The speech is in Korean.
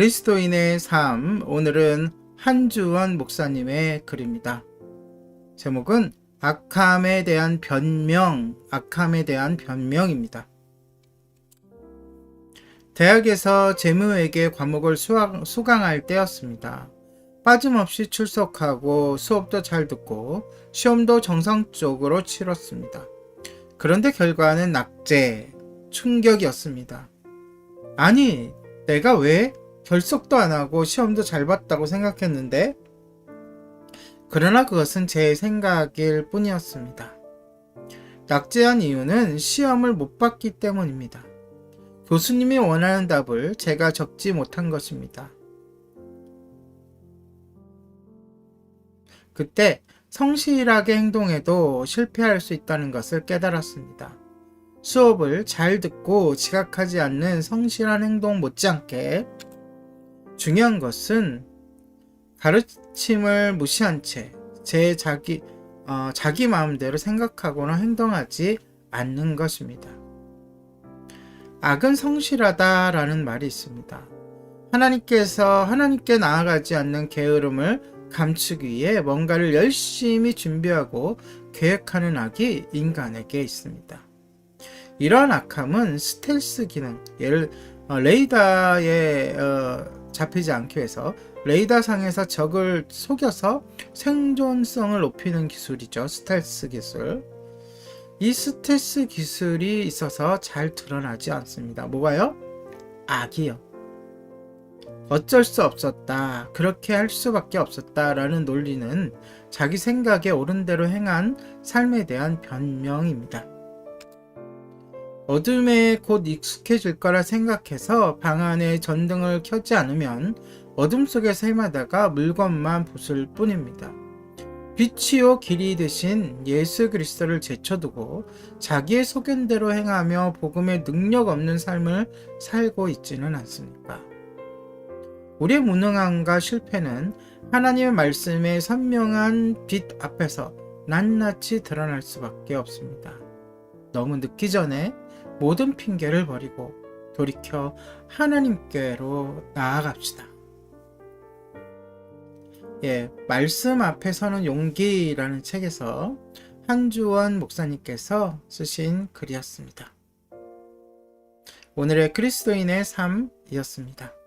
그리스도인의 삶 오늘은 한주원 목사님의 글입니다. 제목은 악함에 대한 변명, 악함에 대한 변명입니다. 대학에서 재무회계 과목을 수학, 수강할 때였습니다. 빠짐없이 출석하고 수업도 잘 듣고 시험도 정상적으로 치렀습니다. 그런데 결과는 낙제, 충격이었습니다. 아니, 내가 왜 결석도 안 하고 시험도 잘 봤다고 생각했는데? 그러나 그것은 제 생각일 뿐이었습니다. 낙제한 이유는 시험을 못 봤기 때문입니다. 교수님이 원하는 답을 제가 적지 못한 것입니다. 그때 성실하게 행동해도 실패할 수 있다는 것을 깨달았습니다. 수업을 잘 듣고 지각하지 않는 성실한 행동 못지않게 중요한 것은 가르침을 무시한 채 제 자기 어, 자기 마음대로 생각하거나 행동하지 않는 것입니다. 악은 성실하다라는 말이 있습니다. 하나님께서 하나님께 나아가지 않는 게으름을 감추기 위해 뭔가를 열심히 준비하고 계획하는 악이 인간에게 있습니다. 이러한 악함은 스텔스 기능, 예를 어, 레이더에 어, 잡히지 않기 위해서 레이더 상에서 적을 속여서 생존성을 높이는 기술이죠. 스텔스 기술. 이 스텔스 기술이 있어서 잘 드러나지 않습니다. 뭐가요? 악이요. 어쩔 수 없었다. 그렇게 할 수밖에 없었다라는 논리는 자기 생각에 옳은 대로 행한 삶에 대한 변명입니다. 어둠에 곧 익숙해질 거라 생각해서 방 안에 전등을 켜지 않으면 어둠 속에서 헤매다가 물건만 부술 뿐입니다. 빛이요 길이 되신 예수 그리스도를 제쳐두고 자기의 소견대로 행하며 복음의 능력 없는 삶을 살고 있지는 않습니까? 우리의 무능함과 실패는 하나님의 말씀의 선명한 빛 앞에서 낱낱이 드러날 수밖에 없습니다. 너무 늦기 전에 모든 핑계를 버리고 돌이켜 하나님께로 나아갑시다. 예, 말씀 앞에 서는 용기라는 책에서 한주원 목사님께서 쓰신 글이었습니다. 오늘의 그리스도인의 삶이었습니다.